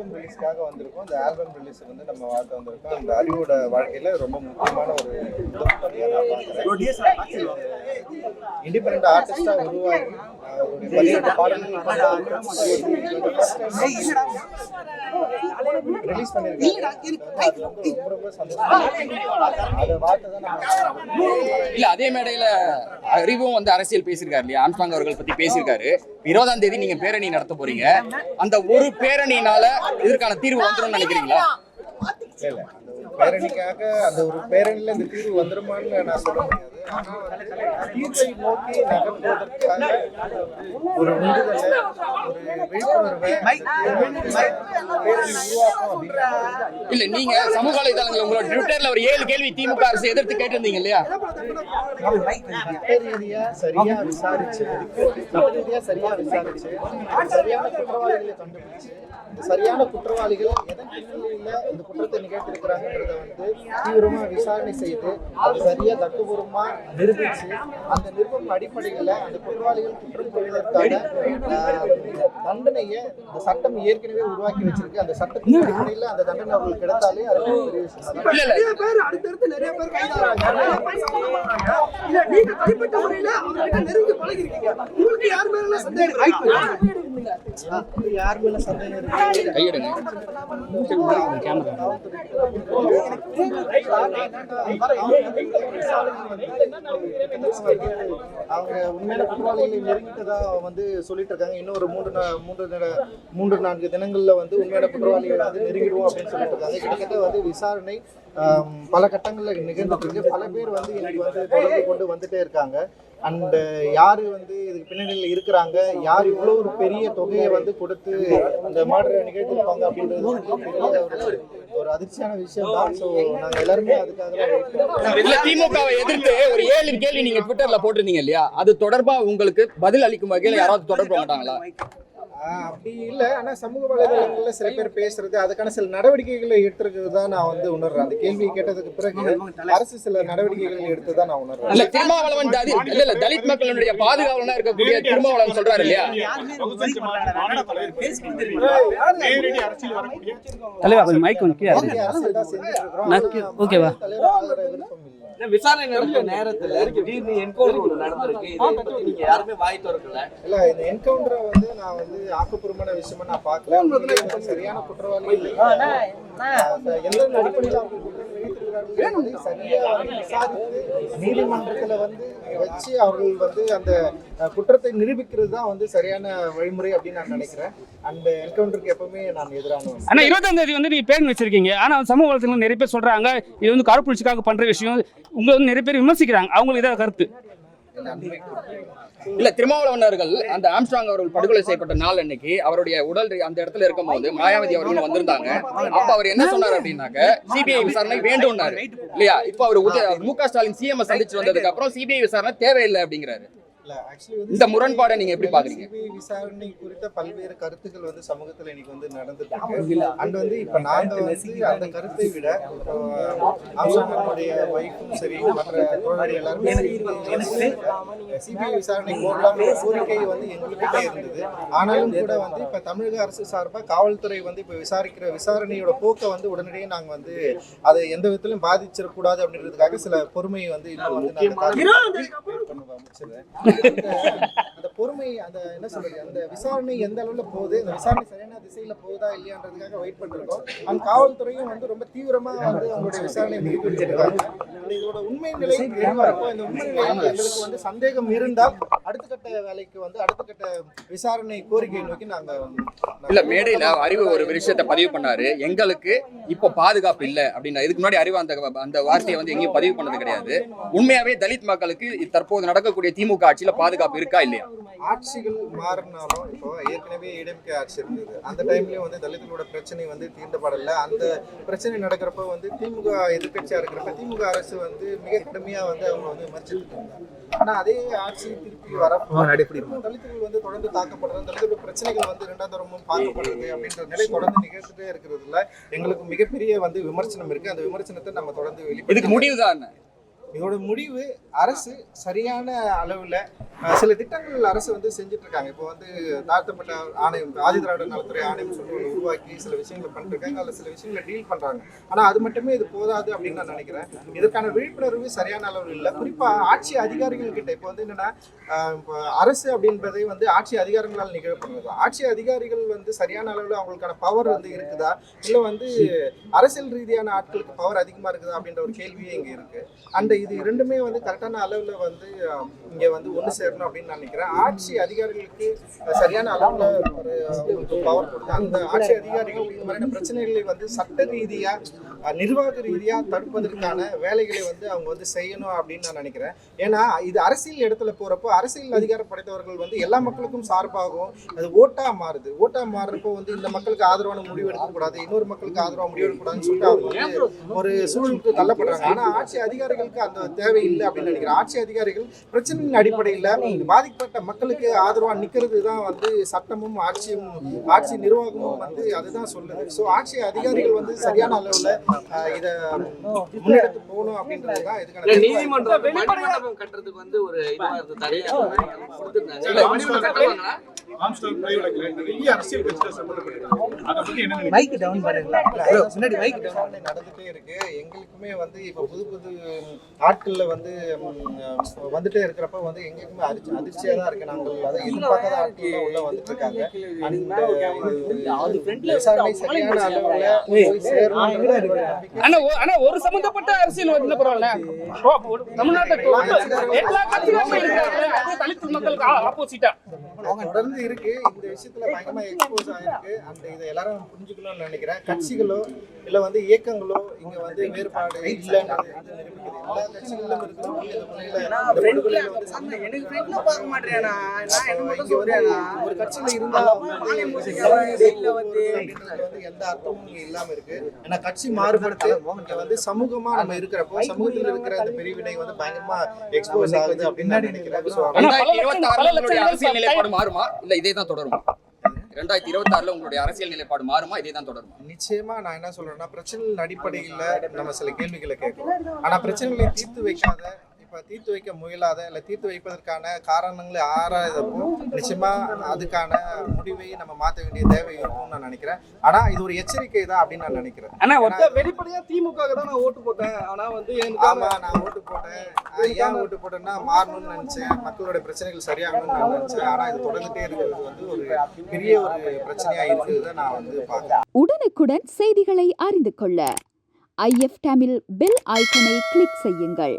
Album ரிலீஸ்க்காக வந்திருக்கோம். இந்த album release வந்து நம்ம வாழ்த்து வந்திருக்கோம். அந்த அறிவோட வாழ்க்கையில ரொம்ப முக்கியமான ஒரு இண்டிபெண்ட் ஆர்டிஸ்டா உருவாகி ஒரு பதினெட்டு பாடல்கள் ரிலீஸ் இல்ல அதே மேடையில அறிவும் வந்து அரசியல் பேசியிருக்காரு இல்லையா? ஆம்ஸ்டாங் அவர்கள் பத்தி பேசியிருக்காரு. இருபதாம் தேதி நீங்க பேரணி நடத்த போறீங்க. அந்த ஒரு பேரணினால இதற்கான தீர்வு வந்துரும்னு நினைக்கிறீங்களா? பேரணிக்காக அந்த ஒரு பேரணில இந்த தீர்வு வந்துருமான்னு நான் சொல்ல முடியாது. தீர்வை நோக்கி நகர்வதற்காக ஒரு உந்துதலை ஒரு விழிப்புணர்வை பேரணி உருவாக்கும் இல்ல நீங்க சமூக வலைதளங்கள் உங்களோட ட்விட்டர்ல ஒரு ஏழு கேள்வி திமுக அரசு எதிர்த்து கேட்டிருந்தீங்க இல்லையா? சட்ட ரீதியா சரியா விசாரிச்சு சட்ட ரீதியா சரியா விசாரிச்சு சரியான குற்றவாளிகளை கண்டுபிடிச்சு இந்த சரியான குற்றவாளிகள் எதன் பின்னணியில இந்த குற்றத்தை நிகழ்த்திருக்கிறாங்கன்றத வந்து தீவிரமா விசாரணை செய்து அது சரியா தட்டுபூர்வமா நிரூபிச்சு அந்த நிருபம் அடிப்படையில அந்த குற்றவாளிகள் குற்றம் புரிவதற்கான தண்டனையை இந்த சட்டம் ஏற்கனவே உருவாக்கி வச்சிருக்கு. அந்த சட்டத்தின் அடிப்படையில அந்த தண்டனை அவங்களுக்கு கிடைத்தாலே அது அடுத்தடுத்து நிறைய பேர் கைதாகிறாங்க நீங்க தனிப்பட்ட முறையில அவர்கிட்ட நெருங்கி பழகிருக்கீங்க. உங்களுக்கு யார் மேல சந்தேகம் அவங்க உண்மையில குற்றவாளிகளை நெருங்கிட்டதா வந்து சொல்லிட்டு இருக்காங்க இன்னும் ஒரு மூன்று மூன்று நட- மூன்று நான்கு தினங்கள்ல வந்து உண்மையான குற்றவாளிகளை வந்து நெருங்கிடுவோம் அப்படின்னு சொல்லிட்டு இருக்காங்க கிட்டத்தட்ட வந்து விசாரணை பல கட்டங்களில் நிகழ்ந்துட்டு இருக்கு பல பேர் வந்து இன்னைக்கு வந்து தொடர்பு கொண்டு வந்துட்டே இருக்காங்க அண்ட் யாரு வந்து இதுக்கு பின்னணியில் இருக்கிறாங்க யார் இவ்வளோ ஒரு பெரிய தொகையை வந்து கொடுத்து இந்த மர்டரை நிகழ்த்திருப்பாங்க அப்படின்றது ஒரு ஒரு அதிர்ச்சியான விஷயம் தான் ஸோ நாங்கள் எல்லாருமே அதுக்காக இல்லை இல்ல திமுகவை எதிர்த்து ஒரு ஏழு கேள்வி நீங்க ட்விட்டர்ல போட்டிருந்தீங்க இல்லையா? அது தொடர்பா உங்களுக்கு பதில் அளிக்கும் வகையில் யாராவது தொடர்பு மாட்டாங்களா அப்படி இல்ல. ஆனா சமூக வலைதளங்கள்ல சில பேர் பேசுறது அதுக்கான சில நடவடிக்கைகளை எடுத்திருக்கிறது தான் நான் வந்து உணர்றேன். அந்த கேள்வி கேட்டதுக்கு பிறகு அரசு சில நடவடிக்கைகள் எடுத்து தான் நான் உணர்றேன். இல்ல திருமாவளவன் தலித் இல்ல இல்ல தலித் மக்களுடைய பாதுகாவலனா இருக்கக்கூடிய திருமாவளவன் சொல்றாரு இல்லையா? தலைவா கொஞ்சம் மைக் கொஞ்சம் ஓகேவா? விசாரணை நடந்த நேரத்துல திடீர்னு என்கவுண்டர் ஒண்ணு நடந்திருக்கு. நீங்க யாருமே வாய் திறக்கல. இல்ல இந்த என்கவுண்டரை வந்து நான் வந்து ஆக்கப்பூர்வமான விஷயமா நான் பார்க்கல. சரியான குற்றவாளி எந்த அடிப்படையில் அவங்க வேணும் சரியா வந்து விசாரித்து நீதிமன்றத்துல வந்து வச்சு அவர்கள் வந்து அந்த குற்றத்தை நிரூபிக்கிறது தான் வந்து சரியான வழிமுறை அப்படின்னு நான் நினைக்கிறேன். அந்த என்கவுண்டருக்கு எப்பவுமே நான் எதிரானவன். ஆனா இருபத்தாம் தேதி வந்து நீ பேர் வச்சிருக்கீங்க. ஆனா சமூக வலைத்தளங்கள் நிறைய பேர் சொல்றாங்க இது வந்து கருப்புணர்ச்சிக்காக பண்ற விஷயம். உங்களை வந்து நிறைய பேர் விமர்சிக்கிறாங்க. அவங்களுக்கு இதான் கருத்து. இல்ல திருமாவளவன் அவர்கள் அந்த ஆம்ஸ்ட்ராங் அவர்கள் படுகொலை செய்யப்பட்ட நாள் அன்னைக்கு அவருடைய உடல் அந்த இடத்துல இருக்கும்போது மாயாவதி அவர்களும் வந்திருந்தாங்க. அப்ப அவர் என்ன சொன்னார் அப்படின்னாக்க சிபிஐ விசாரணை வேண்டும்னாரு. இல்லையா? இப்ப அவர் மு க ஸ்டாலின் சிஎம் சந்திச்சு வந்ததுக்கு அப்புறம் சிபிஐ விசாரணை தேவையில்லை அப்படிங்கிறாரு. இந்த முரண்பாடை நீங்க எப்படி பாக்குறீங்க? சிபிஐ விசாரணை குறித்த பல்வேறு கருத்துக்கள் வந்து சமூகத்துல இன்னைக்கு வந்து நடந்துட்டு இருக்கு. அண்ட் வந்து இப்ப நாங்க வந்து அந்த கருத்தை விட ஆம்ஸ்டாங்கனுடைய ஒய்ஃபும் சரி மற்ற எல்லாருமே சிபிஐ விசாரணை கோரலாம் கோரிக்கை வந்து எங்களுக்கிட்ட இருந்தது. ஆனாலும் கூட வந்து இப்ப தமிழக அரசு சார்பா காவல்துறை வந்து இப்ப விசாரிக்கிற விசாரணையோட போக்கை வந்து உடனடியே நாங்க வந்து அதை எந்த விதத்திலும் பாதிச்சிடக்கூடாது அப்படின்றதுக்காக சில பொறுமையை வந்து இன்னும் வந்து helmets in. அந்த அந்த என்ன சொல்றது அந்த விசாரணை எந்த அளவுல போகுது இந்த விசாரணை சரியான திசையில போகுதா இல்லையான்றதுக்காக வெயிட் பண்ணிருக்கோம் அந்த காவல்துறையும் வந்து ரொம்ப தீவிரமா வந்து அவங்களுடைய விசாரணை முடிவெடுத்திருக்காங்க இதோட உண்மை நிலை தெரியுமாறப்போ இந்த உண்மை நிலையில் எங்களுக்கு வந்து சந்தேகம் இருந்தால் அடுத்த கட்ட வேலைக்கு வந்து அடுத்த கட்ட விசாரணை கோரிக்கை நோக்கி நாங்க இல்ல மேடையில அறிவு ஒரு விஷயத்தை பதிவு பண்ணாரு. எங்களுக்கு இப்போ பாதுகாப்பு இல்ல அப்படின்னா இதுக்கு முன்னாடி அறிவு அந்த அந்த வார்த்தையை வந்து எங்கேயும் பதிவு பண்ணது கிடையாது. உண்மையாவே தலித் மக்களுக்கு தற்போது நடக்கக்கூடிய திமுக ஆட்சியில பாதுகாப்பு இருக்கா இல்லையா? ஆட்சிகள் மாறினாலும் இப்போ ஏற்கனவே இடம்கே ஆட்சி இருந்தது. அந்த டைம்லயும் வந்து தலித்துகளோட பிரச்சனை வந்து தீண்டப்படல அந்த பிரச்சனை நடக்கிறப்ப வந்து திமுக எதிர்க்கட்சியா இருக்கிறப்ப திமுக அரசு வந்து மிக கடுமையா வந்து அவங்க வந்து இருந்தாங்க. ஆனா அதே ஆட்சி திருப்பி திரும்ப தலித்துகள் வந்து தொடர்ந்து தாக்கப்படுறது தலித்துகளோட பிரச்சனைகள் வந்து இரண்டாம் தரமும் பார்க்கப்படுறது அப்படின்ற நிலை தொடர்ந்து நிகழ்ந்துட்டே இருக்கிறதுல எங்களுக்கு மிகப்பெரிய வந்து விமர்சனம் இருக்கு. அந்த விமர்சனத்தை நம்ம தொடர்ந்து இதுக்கு வெளிப்படுத்த முடிவுதான் இதோட முடிவு அரசு சரியான அளவில் சில திட்டங்கள் அரசு வந்து செஞ்சுட்டு இருக்காங்க இப்போ வந்து தாழ்த்தப்பட்ட ஆணையம் ஆதிதிராவிட நலத்துறை ஆணையம் சொல்லி ஒன்று உருவாக்கி சில விஷயங்களை பண்ணிருக்காங்க அதில் சில விஷயங்களை டீல் பண்ணுறாங்க ஆனால் அது மட்டுமே இது போதாது அப்படின்னு நான் நினைக்கிறேன். இதற்கான விழிப்புணர்வு சரியான அளவில் இல்லை. குறிப்பாக ஆட்சி அதிகாரிகள் கிட்ட இப்போ வந்து என்னன்னா இப்போ அரசு அப்படின்றதை வந்து ஆட்சி அதிகாரங்களால் நிகழப்படுறது. ஆட்சி அதிகாரிகள் வந்து சரியான அளவில் அவங்களுக்கான பவர் வந்து இருக்குதா? இல்லை வந்து அரசியல் ரீதியான ஆட்களுக்கு பவர் அதிகமாக இருக்குதா அப்படின்ற ஒரு கேள்வியே இங்கே இருக்கு. அந்த இது இரண்டுமே வந்து கரெக்டான அளவில் வந்து இங்க இங்கே வந்து ஒன்று சேரணும் அப்படின்னு நான் நினைக்கிறேன். ஆட்சி அதிகாரிகளுக்கு சரியான அளவில் ஒரு பவர் கொடுத்து அந்த ஆட்சி அதிகாரிகள் இந்த மாதிரியான பிரச்சனைகளை வந்து சட்ட ரீதியாக நிர்வாக ரீதியாக தடுப்பதற்கான வேலைகளை வந்து அவங்க வந்து செய்யணும் அப்படின்னு நான் நினைக்கிறேன். ஏன்னா இது அரசியல் இடத்துல போறப்போ அரசியல் அதிகாரம் படைத்தவர்கள் வந்து எல்லா மக்களுக்கும் சார்பாகவும் அது ஓட்டா மாறுது. ஓட்டா மாறுறப்போ வந்து இந்த மக்களுக்கு ஆதரவான முடிவு எடுக்கக்கூடாது இன்னொரு மக்களுக்கு ஆதரவாக முடிவு எடுக்கக்கூடாதுன்னு சொல்லிட்டு அவங்க வந்து ஒரு சூழலுக்கு தள்ளப்படுறாங்க. ஆனா ஆட்சி அதிகாரிகளுக்கு அந்த தேவை இல்லை அப்படின்னு நினைக்கிறேன். ஆட்சி அதிகாரிகள் பிரச்சனையின் அடிப்படையில் பாதிக்கப்பட்ட மக்களுக்கு ஆதரவாக நிற்கிறது தான் வந்து சட்டமும் ஆட்சியும் ஆட்சி நிர்வாகமும் வந்து அதுதான் சொல்லுது. ஸோ ஆட்சி அதிகாரிகள் வந்து சரியான அளவில் இத முன்னெடுத்து போகணும் அப்படின்றது தான் இதுக்கான நீதிமன்றம் கட்டுறதுக்கு வந்து ஒரு இதுவா இருந்தது தடையா கொடுத்திருந்தாங்க. இல்ல, மணிமண்டபம் கட்டுவாங்களா ஆம்ஸ்டாங் பிரைவேட்ல நிறைய அரசியல் கட்சிகள் சம்பந்தப்பட்டிருக்காங்க அதை பத்தி என்ன நினைக்கிறீங்க? மைக் டவுன் முன்னாடி மைக் டவுன் நடந்துட்டே இருக்கு. எங்களுக்குமே வந்து இப்போ புது புது ஆட்கள்ல வந்து வந்துட்டே இருக்கிறப்ப வந்து எங்களுக்குமே அதிர்ச்சி அதிர்ச்சியா தான் இருக்கு. நாங்கள் அதை எதிர்பார்க்காத ஆட்கள் உள்ள வந்துட்டு இருக்காங்க ஆனா ஒரு சம்பந்தப்பட்ட அரசியல் வந்து பரவாயில்ல? தமிழ்நாட்டுல எல்லா கட்சிகளுமே இருக்காங்க மக்களுக்கு ஆப்போசிட்டா தொடர்ந்து இருக்கு. இந்த விஷயத்துல பயங்கரமா எக்ஸ்போஸ் ஆயிருக்கு. அந்த இதை எல்லாரும் புரிஞ்சுக்கணும்னு நினைக்கிறேன். கட்சிகளோ இல்ல வந்து இயக்கங்களோ இங்க வந்து வேறுபாடு நிரூபிக்குது. எல்லா வந்து ஒரு கட்சியில இருந்தா வந்து அப்படின்றது வந்து எந்த அர்த்தமும் இங்க இல்லாம இருக்கு. ஏன்னா கட்சி மாறுபடுத்து இங்க வந்து சமூகமா நம்ம இருக்கிறப்போ சமூகத்துல இருக்கிற அந்த பிரிவினை வந்து பயங்கரமா எக்ஸ்போஸ் ஆகுது அப்படின்னு நான் நினைக்கிறேன். அரசியல் நிலைப்பாடு மாறுமா? இல்ல இதே தான் தொடரும் ரெண்டாயிரத்தி இருபத்தி ஆறுல உங்களுடைய அரசியல் நிலைப்பாடு மாறுமா இதே தான் தொடரும்? நிச்சயமா நான் என்ன சொல்றேன்னா பிரச்சனைகள் அடிப்படையில நம்ம சில கேள்விகளை கேட்கலாம் ஆனா பிரச்சனைகளை தீர்த்து வைக்காத இப்ப தீர்த்து வைக்க முயலாத இல்ல தீர்த்து வைப்பதற்கான காரணங்களை ஆராயதப்போ நிச்சயமா அதுக்கான முடிவை நம்ம மாத்த வேண்டிய தேவை இருக்கும்னு நான் நினைக்கிறேன். ஆனா இது ஒரு எச்சரிக்கை தான் அப்படின்னு நான் நினைக்கிறேன். ஆனா ஏன்னா, ஒருத்த வெளிப்படையா திமுக தான் நான் ஓட்டு போட்டேன். ஆனா வந்து ஆமா நான் ஓட்டு போட்டேன். ஏன் ஓட்டு போட்டேன்னா மாறணும்னு நினைச்சேன். மக்களோட பிரச்சனைகள் சரியாகணும்னு நான் நினைச்சேன். ஆனா இது தொடர்ந்துட்டே இருக்கிறது வந்து ஒரு பெரிய ஒரு பிரச்சனையா இருக்கிறத நான் வந்து பாக்குறேன் உடனுக்குடன் செய்திகளை அறிந்து கொள்ள. ஐஎஃப் தமிழ் பெல் ஐக்கனை கிளிக் செய்யுங்கள்.